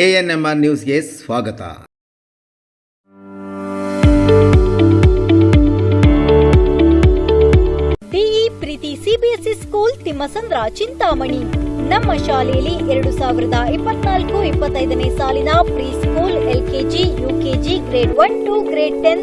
A N M R ನ್ಯೂಸ್ಗೆ ಸ್ವಾಗತ. D E Preethi CBSE school Thimmasandra Chintamani. ನಮ್ಮ ಶಾಲೆಯಲ್ಲಿ ಎರಡು ಸಾವಿರದ ಇಪ್ಪತ್ನಾಲ್ಕು ಇಪ್ಪತ್ತೈದನೇ ಸಾಲಿನ pre school LKG, UKG, grade one to, grade ten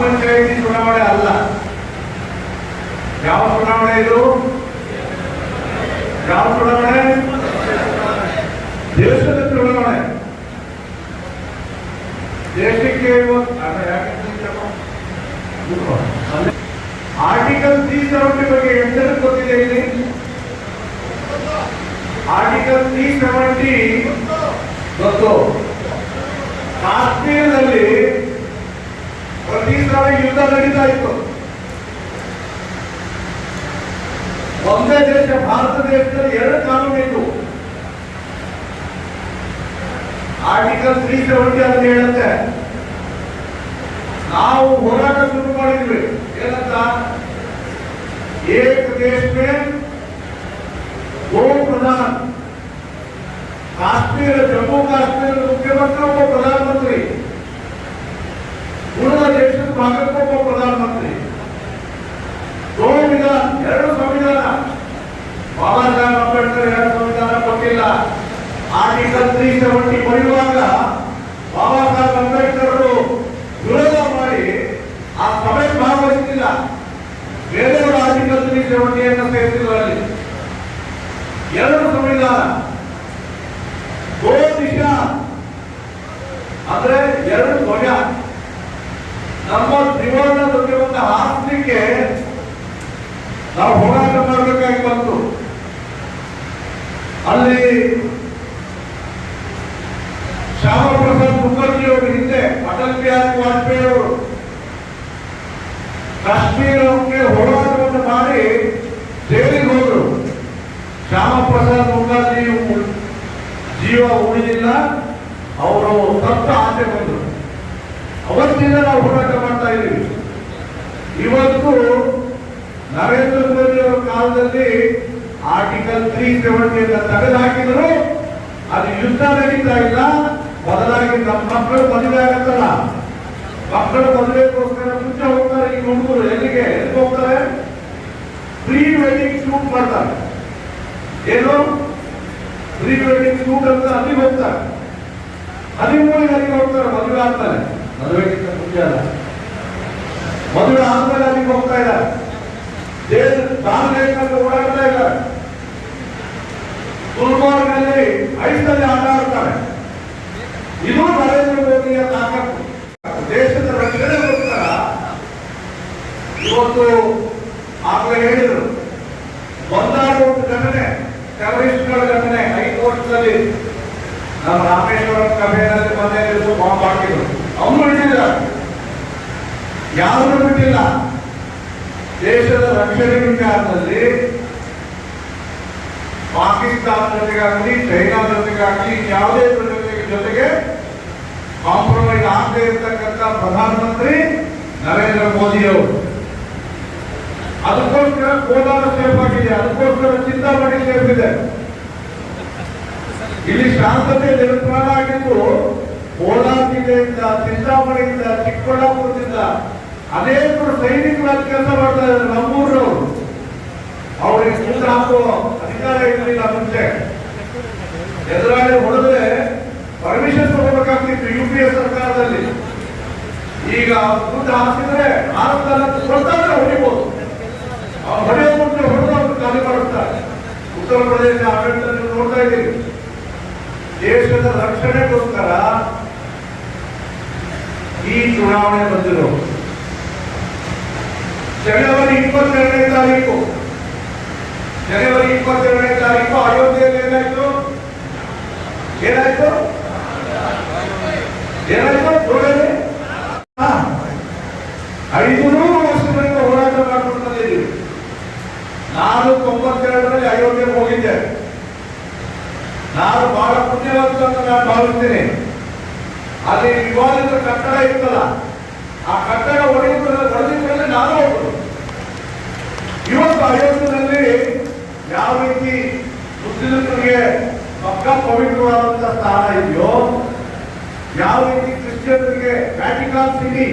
panchayat ಚುನಾವಣೆ ಅಲ್ಲ. ಯಾವ ಚುನಾವಣೆ ಇದು? ಯಾವ ಚುನಾವಣೆ? ದೇಶದ ಚುನಾವಣೆ. ದೇಶಕ್ಕೆ ಆರ್ಟಿಕಲ್ ಸಿ ಸೆವೆಂಟಿ ಬಗ್ಗೆ ಎಷ್ಟು ಗೊತ್ತಿದೆ ಇಲ್ಲಿ? ಆರ್ಟಿಕಲ್ ಸಿ ಸೆವೆಂಟಿ ಗೊತ್ತು. ಕಾಶ್ಮೀರದಲ್ಲಿ ಸಲ ಯುದ್ಧ ನಡೀತಾ ಇತ್ತು. ಒಂದೇ ದೇಶ ಭಾರತ ದೇಶದಲ್ಲಿ ಎರಡು ಕಾನೂನು ಇತ್ತು ಆರ್ಟಿಕಲ್ ತ್ರೀ ಸೆವೆಂಟಿ ಅಂತ ಹೇಳುತ್ತೆ, ನಾವು ಹೋರಾಟ ಶುರು ಮಾಡಿದ್ವಿ. ಏನಂತ? ಏಕ ದೇಶ ದೋ ಪ್ರಧಾನ. ಕಾಶ್ಮೀರ, ಜಮ್ಮು ಕಾಶ್ಮೀರ ಮುಖ್ಯಮಂತ್ರಿ ಒಬ್ಬ ಪ್ರಧಾನಮಂತ್ರಿ. ಉಳಿದ ದೇಶದ ಭಾಗಕ್ಕೆ ಒಬ್ಬ ಪ್ರಧಾನಮಂತ್ರಿ. ದೋ ವಿಧಾನ ಎರಡು ಸಂವಿಧಾನ. ಬಾಬಾ ಸಾಹೇಬ್ ಅಂಬೇಡ್ಕರ್ ಎರಡು ಸಂವಿಧಾನ ಕೊಟ್ಟಿಲ್ಲ. ಆರ್ಟಿಕಲ್ ತ್ರೀ ಸೆವೆಂಟಿ ಬರೆಯುವಾಗ ಬಾಬಾ ಸಾಹೇಬ್ ಅಂಬೇಡ್ಕರ್ ವಿರೋಧ ಮಾಡಿ ಆ ಸಭೆ ಭಾಗವಹಿಸಿಲ್ಲ. ಬೇರೆಯವರು ಆರ್ಟಿಕಲ್ ತ್ರೀ ಸೆವೆಂಟಿಯನ್ನು ಸೇರಿಸಿದ್ರು ಅಲ್ಲಿ. ಎರಡು ಸಂವಿಧಾನ. ಗೋ ಅಂದ್ರೆ ನಮ್ಮ ಜೀವನದ ಹಾರಿಸಲಿಕ್ಕೆ ನಾವು ಹೋರಾಟ ಮಾಡಬೇಕಾಗಿ ಬಂತು. ಅಲ್ಲಿ ಶ್ಯಾಮ ಪ್ರಸಾದ್ ಮುಖರ್ಜಿ ಅವರು ಹಿಂದೆ ಅಟಲ್ ಬಿಹಾರಿ ವಾಜಪೇಯಿ ಅವರು ಕಾಶ್ಮೀರಕ್ಕೆ ಹೋರಾಟವನ್ನು ಮಾಡಿ ಜೈಲಿಗೆ ಹೋದರು. ಶ್ಯಾಮ ಪ್ರಸಾದ್ ಮುಖರ್ಜಿ ಜೀವ ಉಳಿದಿಲ್ಲ, ಅವರು ಸತ್ತ ಆಸೆ ಬಂದರು. ಅವತ್ತಿಂದ ನಾವು ಹೋರಾಟ ಮಾಡ್ತಾ ಇದ್ದೀವಿ. ಇವತ್ತು ನರೇಂದ್ರ ಮೋದಿ ಅವರ ಕಾಲದಲ್ಲಿ ಆರ್ಟಿಕಲ್ ತ್ರೀ ಸೆವೆಂಟಿಯನ್ನು ತೆಗೆದುಹಾಕಿದ್ರು ಅದು ಯುದ್ಧ ನಡೀತಾ ಇಲ್ಲ. ಬದಲಾಗಿ ನಮ್ಮ ಮಕ್ಕಳು ಮದುವೆ ಆಗತ್ತಲ್ಲ. ಮಕ್ಕಳು ಮದುವೆಗೋಸ್ಕರ ಮುಂಚೆ ಹೋಗ್ತಾರೆ ಈ ಹುಡುಗರು ಎಲ್ಲಿಗೆ? ಎಲ್ಲಿ ಹೋಗ್ತಾರೆ? ಪ್ರೀ ವೆಡ್ಡಿಂಗ್ ಶೂಟ್ ಮಾಡ್ತಾರೆ. ಏನು? ಪ್ರೀ ವೆಡ್ಡಿಂಗ್ ಶೂಟ್ ಅಂತ ಅಲ್ಲಿಗೆ ಹೋಗ್ತಾರೆ. ಹದಿಮೂರು ಗಂಟೆಗೆ ಹೋಗ್ತಾರೆ, ಮದುವೆ ಆದ್ಮೇಲೆ. ಮದುವೆಗಿಂತ ಮುಖ್ಯ ಅಲ್ಲ. ಮದುವೆ ಆದ್ಮೇಲೆ ಅಲ್ಲಿಗೆ ಹೋಗ್ತಾ ಇಲ್ಲ. ದೇಶ ದಾನಲೇಖನ ಓಡಾಡ್ತಾ ಇಲ್ಲ. ಗುಲ್ಬರ್ಗಲ್ಲಿ ಐಸಲ್ಲಿ ಆಟ ಆಡ್ತಾರೆ. ಇದು ನರೇಂದ್ರ ಮೋದಿಯ ತಾಕತ್ತು. ದೇಶದ ರಕ್ಷಣೆಗೋಸ್ಕರ ಇವತ್ತು ಆಗಲೇ ಹೇಳಿದರು. ಒಂದಾರು ಘಟನೆ, ಟೆರರಿಸ್ಟ್ಗಳ ಘಟನೆ ಐದು ವರ್ಷದಲ್ಲಿ. ನಮ್ಮ ರಾಮೇಶ್ವರಂ ಸಭೆಯಲ್ಲಿ ಮನೆಯಲ್ಲಿ ಬಾಂಬ್ ಹಾಕಿದ್ರು. ಯಾರನ್ನು ಬಿಟ್ಟಿಲ್ಲ? ದೇಶದ ರಕ್ಷಣೆ ವಿಚಾರದಲ್ಲಿ ಪಾಕಿಸ್ತಾನ ಜೊತೆಗಾಗಲಿ, ಚೈನಾ ಜೊತೆಗಾಗಲಿ ಯಾವುದೇ ಪ್ರಜೆಗಳ ಜೊತೆಗೆ ಕಾಂಪ್ರಮೈಸ್ ಆಗದೆ ಇರತಕ್ಕಂಥ ಪ್ರಧಾನಮಂತ್ರಿ ನರೇಂದ್ರ ಮೋದಿ ಅವರು ಅದಕ್ಕೋಸ್ಕರ ಕೋಲಾರ ಸೇಫ್ ಆಗಿದೆ, ಅದಕ್ಕೋಸ್ಕರ ಚಿಂತಾಮಣಿ ಸೇಫ್ ಇದೆ. ಇಲ್ಲಿ ಶಾಂತತೆ ನಿರ್ಮಾಣ ಆಗಿದ್ದು ಕೋಲಾರ ಜಿಲ್ಲೆಯಿಂದ ಚಿಂತಾಮಣಿಯಿಂದ ಚಿಕ್ಕಬಳ್ಳಾಪುರದಿಂದ ಅನೇಕರು ಸೈನಿಕರಾಗಿ ಕೆಲಸ ಮಾಡ್ತಾ ಇದ್ದಾರೆ ನಮ್ಮೂರವರು ಅವರಿಗೆ ಸೂತ್ರ ಹಾಕುವ ಅಧಿಕಾರ ಇರಲಿಲ್ಲ ಮುಂಚೆ. ಎದುರಾಳಿ ಹೊಡೆದ್ರೆ ಪರ್ಮಿಷನ್ ತಗೋಬೇಕಾಗ್ತಿತ್ತು ಯು ಪಿ ಎ ಸರ್ಕಾರದಲ್ಲಿ. ಈಗ ದುಡ್ಡು ಹಾಕಿದ್ರೆ ಭಾರತದಲ್ಲಿ ಕೊಡ್ತಾರೆ ಹೊಡಿಬೋದು. ಅವ್ರು ಹೊಡೆಯೋ ಮುಂಚೆ ಹೊಡೆದು ಅವ್ರು ಖಾಲಿ ಮಾಡುತ್ತಾರೆ. ಉತ್ತರ ಪ್ರದೇಶ ಆಡಳಿತ ನೀವು ನೋಡ್ತಾ ಇದ್ದೀರಿ. ದೇಶದ ರಕ್ಷಣೆಗೋಸ್ಕರ ಈ ಚುನಾವಣೆ ಬಂದಿರೋ ಜನವರಿ ಇಪ್ಪತ್ತೆರಡನೇ ತಾರೀಕು. ಜನವರಿ ಇಪ್ಪತ್ತೆರಡನೇ ತಾರೀಕು ಅಯೋಧ್ಯೆಯಲ್ಲಿ ಏನಾಯ್ತು? ಏನಾಯ್ತು? ಇವತ್ತು ಯಾವ ರೀತಿ ಮುಸ್ಲಿಮರಿಗೆ ಪಕ್ಕ ಪವಿತ್ರವಾದಂತಹ ಸ್ಥಾನ ಇದೆಯೋ, ಯಾವ ರೀತಿ ಕ್ರಿಶ್ಚಿಯನ್ರಿಗೆ ವ್ಯಾಟಿಕಾನ್ ಸಿಟಿ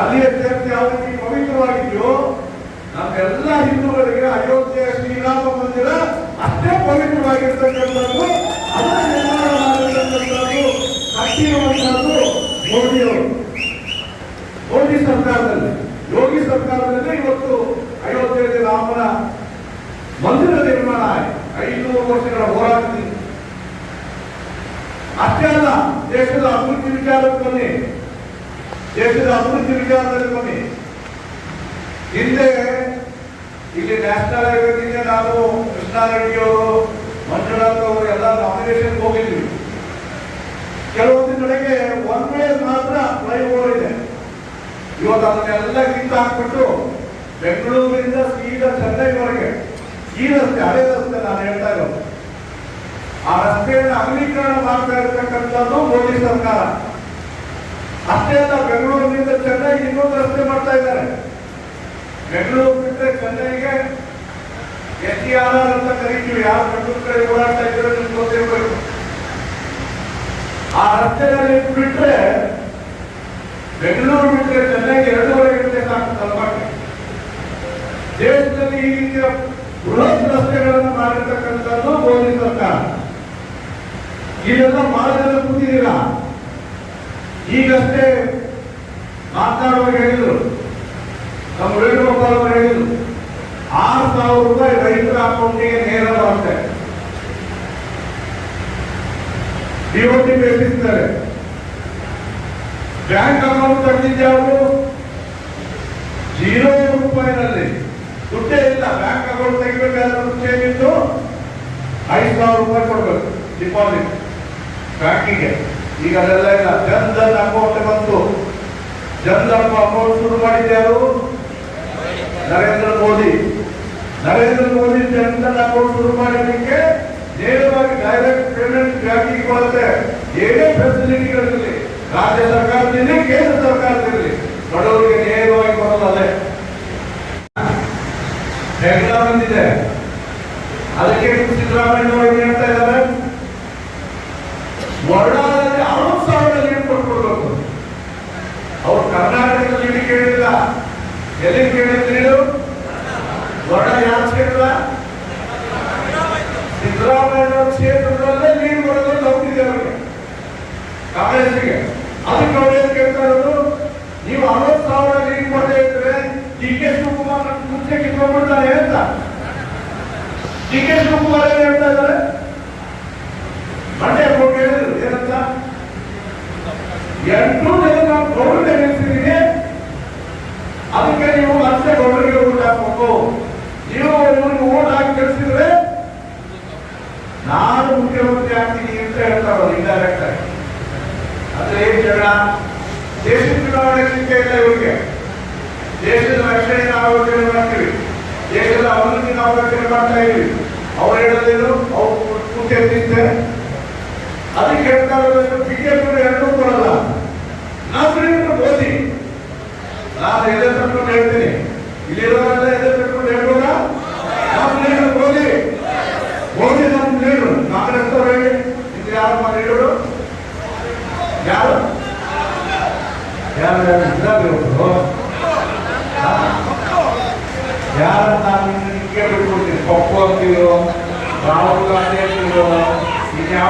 ಅಲ್ಲಿಯ ಚರ್ಚ್ ಯಾವ ರೀತಿ ಪವಿತ್ರವಾಗಿದೆಯೋ, ನಮ್ಮೆಲ್ಲ ಹಿಂದೂಗಳಿಗೆ ಅಯೋಧ್ಯೆಯ ಶ್ರೀರಾಮ ಮಂದಿರ ಅಷ್ಟೇ ಪವಿತ್ರವಾಗಿರ್ತಕ್ಕಂಥದ್ದು ಅದರ ನಿರ್ಮಾಣ ಮಾಡಿರ್ತಕ್ಕಂಥದ್ದು ಕಟ್ಟಿರುವಂತಹದ್ದು ಮೋದಿಯವರು. ಮೋದಿ ಸರ್ಕಾರದಲ್ಲಿ, ಯೋಗಿ ಸರ್ಕಾರದಲ್ಲಿ ಇವತ್ತು ರಾಮನ ಮಂದಿರ ನಿರ್ಮಾಣ ಐನೂರು ವರ್ಷಗಳ ಹೋರಾಟ ಅಷ್ಟೇ ಅಲ್ಲ, ದೇಶದ ಅಭಿವೃದ್ಧಿ ವಿಚಾರಕ್ಕೆ ಬನ್ನಿ. ದೇಶದ ಅಭಿವೃದ್ಧಿ ವಿಚಾರದಲ್ಲಿ ಬನ್ನಿ. ಹಿಂದೆ ಇಲ್ಲಿ ನ್ಯಾಷನಲ್ ಹೈವೇದಿಂದ ನಾವು ಕೃಷ್ಣಾರೆಡ್ಡಿಯವರು ಮಂಜುನಾಥ್ ಅವರು ಎಲ್ಲ ನಾಮಿನೇಷನ್ ಹೋಗಿದ್ವಿ. ಕೆಲವು ಕಡೆಗೆ ಒನ್ ವೇ ಮಾತ್ರ ಫ್ಲೈಓವರ್ ಇದೆ. ಇವತ್ತು ಅದನ್ನೆಲ್ಲ ಕಿತ್ತು ಹಾಕ್ಬಿಟ್ಟು ಬೆಂಗಳೂರಿನಿಂದ ಸೀದಾ ಚೆನ್ನೈವರೆಗೆ ಈ ರಸ್ತೆ ಹಳೆ ರಸ್ತೆ ನಾನು ಹೇಳ್ತಾ ಇರೋದು. ಆ ರಸ್ತೆಯನ್ನು ಅಗಲೀಕರಣ ಮಾಡ್ತಾ ಇರ್ತಕ್ಕಂಥದ್ದು ಮೋದಿ ಸರ್ಕಾರ. ಅಷ್ಟೇ ಅಲ್ಲ, ಬೆಂಗಳೂರಿನಿಂದ ಚೆನ್ನೈ ಇನ್ನೊಂದು ರಸ್ತೆ ಮಾಡ್ತಾ ಇದ್ದಾರೆ. ಬೆಂಗಳೂರು ಬಿಟ್ಟರೆ ಚೆನ್ನೈಗೆ ಎಸ್ ಆರ್ ಆರ್ ಅಂತ ಕರಿತೀವಿ. ಯಾರು ಬೆಂಗಳೂರು ಕಡೆ ಓಡಾಡ್ತಾ ಇದ್ದಾರೆ ಗೊತ್ತಿರಬೇಕು ಆ ರಸ್ತೆಯಲ್ಲಿ ಬಿಟ್ರೆ ಬೆಂಗಳೂರು ಬಿಟ್ಟರೆ ಚೆನ್ನೈಗೆ ಎರಡೂವರೆ ಗಂಟೆ ಸಾಕು ತಲುಪಕ್ಕೆ ದೇಶದಲ್ಲಿ ಈ ರೀತಿಯ ಬೃಹತ್ ರಸ್ತೆಗಳನ್ನು ಮಾಡಿರ್ತಕ್ಕಂಥದ್ದು ಮೋದಿ ಸರ್ಕಾರ. ಇದೆಲ್ಲ ಮಾಡದಲ್ಲಿ ಕೂತಿದ್ದೀರ? ಈಗಷ್ಟೇ ಮಾತನಾಡುವಾಗ ಹೇಳಿದ್ರು. ನಮ್ಮ ವೇಣುಗೋಪಾಲ್ ಅವರು ಹೇಳಿದ್ರು. ಆರು ಸಾವಿರ ರೂಪಾಯಿ ರೈತರ ಅಕೌಂಟಿಗೆ ನೇರ ಬರುತ್ತೆ. ಡಿಒಟಿ ಬೇಸಿಸ್ತಾರೆ. ಬ್ಯಾಂಕ್ ಅಕೌಂಟ್ ತೆಗೆದಿದ್ಯಾವುದು ಜೀರೋ ರೂಪಾಯಿನಲ್ಲಿ. ದುಡ್ಡೇ ಇಲ್ಲ. ಬ್ಯಾಂಕ್ ಅಕೌಂಟ್ ತೆಗಿಬೇಕಾದ್ರೆ ಚೇಂಜ್ ಏನಿತ್ತು ಐದು ಸಾವಿರ ರೂಪಾಯಿ ಕೊಡ್ಬೇಕು ಡಿಪಾಸಿಟ್ ಬ್ಯಾಂಕಿಗೆ. ಈಗ ಅದೆಲ್ಲ ಇಲ್ಲ. ಜನ್ಧನ್ ಅಕೌಂಟ್ ಬಂತು. ಜನ್ಧನ್ ಅಕೌಂಟ್ ಶುರು ಮಾಡಿದ್ಯಾರು ನರೇಂದ್ರ ಮೋದಿ. ನರೇಂದ್ರ ಮೋದಿ ಜನ್ಧನ್ ಅಕೌಂಟ್ ಶುರು ಮಾಡಿದ್ದಕ್ಕೆ ನೇರವಾಗಿ ಡೈರೆಕ್ಟ್ ಪೇಮೆಂಟ್ ಬ್ಯಾಂಕಿಗೆ ಕೊಡುತ್ತೆ. ಏನೇ ಫೆಸಿಲಿಟಿಗಳಿರಲಿ ರಾಜ್ಯ ಸರ್ಕಾರದಲ್ಲಿ ಕೇಂದ್ರ ಸರ್ಕಾರದಲ್ಲಿ ಬಡವರಿಗೆ ನೇರವಾಗಿ ಕೊಡಲ್ಲ ಅದೇ. ಹೆಗ್ಲ ಬಂದಿದೆ. ಅದಕ್ಕೆ ಸಿದ್ದರಾಮಯ್ಯ ಏನು ಹೇಳ್ತಾ ಇದ್ದಾರೆ. ವರ್ಣಾದಲ್ಲಿ ಅರವತ್ತು ಸಾವಿರ ನೀರು ಕೊಟ್ಕೊಡ್ಬೇಕು ಅವ್ರು ಕರ್ನಾಟಕದಲ್ಲಿ ನೀರು ಕೇಳಿಲ್ಲ ಎಲ್ಲಿ ಕೇಳಿದ್ರಿ ನೀರು ವರ್ಣ ಯಾರು ಕೇಳಿಲ್ಲ ಸಿದ್ದರಾಮಯ್ಯ ಕ್ಷೇತ್ರದಲ್ಲೇ ನೀರು ಬರೋದು ನಂಬಿದೆ ಅವ್ರಿಗೆ. ಕಾಂಗ್ರೆಸ್ಗೆ ಅದಕ್ಕೆ ಅವ್ರು ಏನ್ ಕೇಳ್ತಾ ಇರೋದು? ನೀವು ಅರವತ್ತು ಸಾವಿರ ಲೀಡ್ ಮಾಡದೇ ಇದ್ರೆ ಕಿತ್ಕೊಂಡ್ಬಿಡ್ತಾರೆ ಅಂತ ಡಿ ಕೆ ಶಿವಕುಮಾರ್ ಏನ್ ಹೇಳ್ತಾ ಇದ್ದಾರೆ. ಮಂಡ್ಯ ಹೋಗಿ ಹೇಳಿದ್ರು, ಏನಂತ? ಎಂಟು ಜನ ನಾವು ಗೌರವ ನಿಲ್ಸಿದೀನಿ ಅದಕ್ಕೆ ನೀವು ಮತ್ತೆ ಗೌರವಿಗೆ ಊಟ ಹಾಕ್ಬೇಕು. ನೀವು ಇವ್ರಿಗೆ ಓಟ್ ಹಾಕಿ ಕಳಿಸಿದ್ರೆ ನಾನು ಮುಖ್ಯಮಂತ್ರಿ ಆಗ್ತೀನಿ ಅಂತ ಹೇಳ್ತಾರೆ ಇಂಡೈರೆಕ್ಟ್ ಆಗಿ ಅದ್ರ ಏನ್ ಜಗಳ? ದೇಶದ ಚುನಾವಣೆ ಚಿಂತೆ ಇಲ್ಲ ಇವರಿಗೆ. ದೇಶದ ರಕ್ಷಣೆ ನಾವು ಯೋಚನೆ ಮಾಡ್ತೀವಿ. ದೇಶದ ಅಭಿವೃದ್ಧಿ ನಾವು ರಚನೆ ಮಾಡ್ತಾ ಇದ್ದೀವಿ ಅವ್ರು ಹೇಳೋದೇನು ಅವ್ರು ಕೂತಿರ್ತಿದ್ದೆ ಅದಕ್ಕೆ ಹೇಳ್ತಾ ಇರೋದು ಬಿಜೆಪಿ ಎರಡೂ ಕೊಡಲ್ಲ. ನಾವು ಓದಿ. ನಾನು ತಟ್ಕೊಂಡು ಹೇಳ್ತೀನಿ. ಇಲ್ಲಿರೋರೆಲ್ಲ ಎದೆ ತಟ್ಕೊಂಡು ಹೇಳ್ಬೋದಾ ನಮ್ಮ ಲೀಡರ್ ಮೋದಿ ಮೋದಿ ನಮ್ಮ ಲೀಡರ್ ಕಾಂಗ್ರೆಸ್ ಯಾರು ಯಾರು ಯಾರು ಇದ್ದಾರೆ ಇವ್ರು? ಹಾ? ಯಾರನ್ನ ನಿಮ್ಗೆ ಕೇಳ್ಬಿಟ್ಬಿಡ್ತೀನಿ ಪಪ್ಪು ಅಂತೀರೋ ರಾಹುಲ್ ಗಾಂಧಿ ಅಂತೀರೋ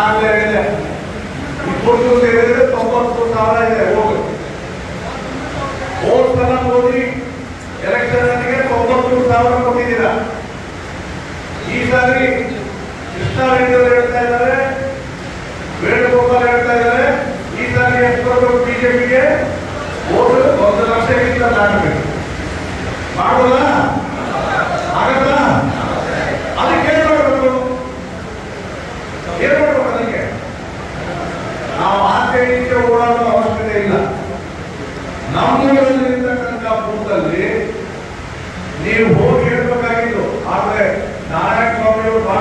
ಆಗ್ಲೇ ಆಗಿದೆ. ಇಪ್ಪತ್ತು ಸೇರಿದ್ರೆ ತೊಂಬತ್ತು ಸಾವಿರ ಇದೆ, ಹೋಗಿ. ಹೋದ್ ಸಲ ಮೋದಿ ಎಲೆಕ್ಷನ್ಗೆ ತೊಂಬತ್ತು ಸಾವಿರ ಕೊಟ್ಟಿದ್ದೀರ? ಈ ಸಾರಿ ಕೃಷ್ಣಾರೆಡ್ಡಿ ಹೇಳ್ತಾ ಇದ್ದಾರೆ, ವೇಣುಗೋಪಾಲ್ ಹೇಳ್ತಾ ಇದ್ದಾರೆ, ಈ ಸಾರಿ ಎಷ್ಟು ಬಿಜೆಪಿಗೆ? ಓಟು ಒಂದು ಲಕ್ಷಕ್ಕಿಂತ ದಾಟಬೇಕು ಮಾಡೋದಾ? ಆಗತ್ತಾ?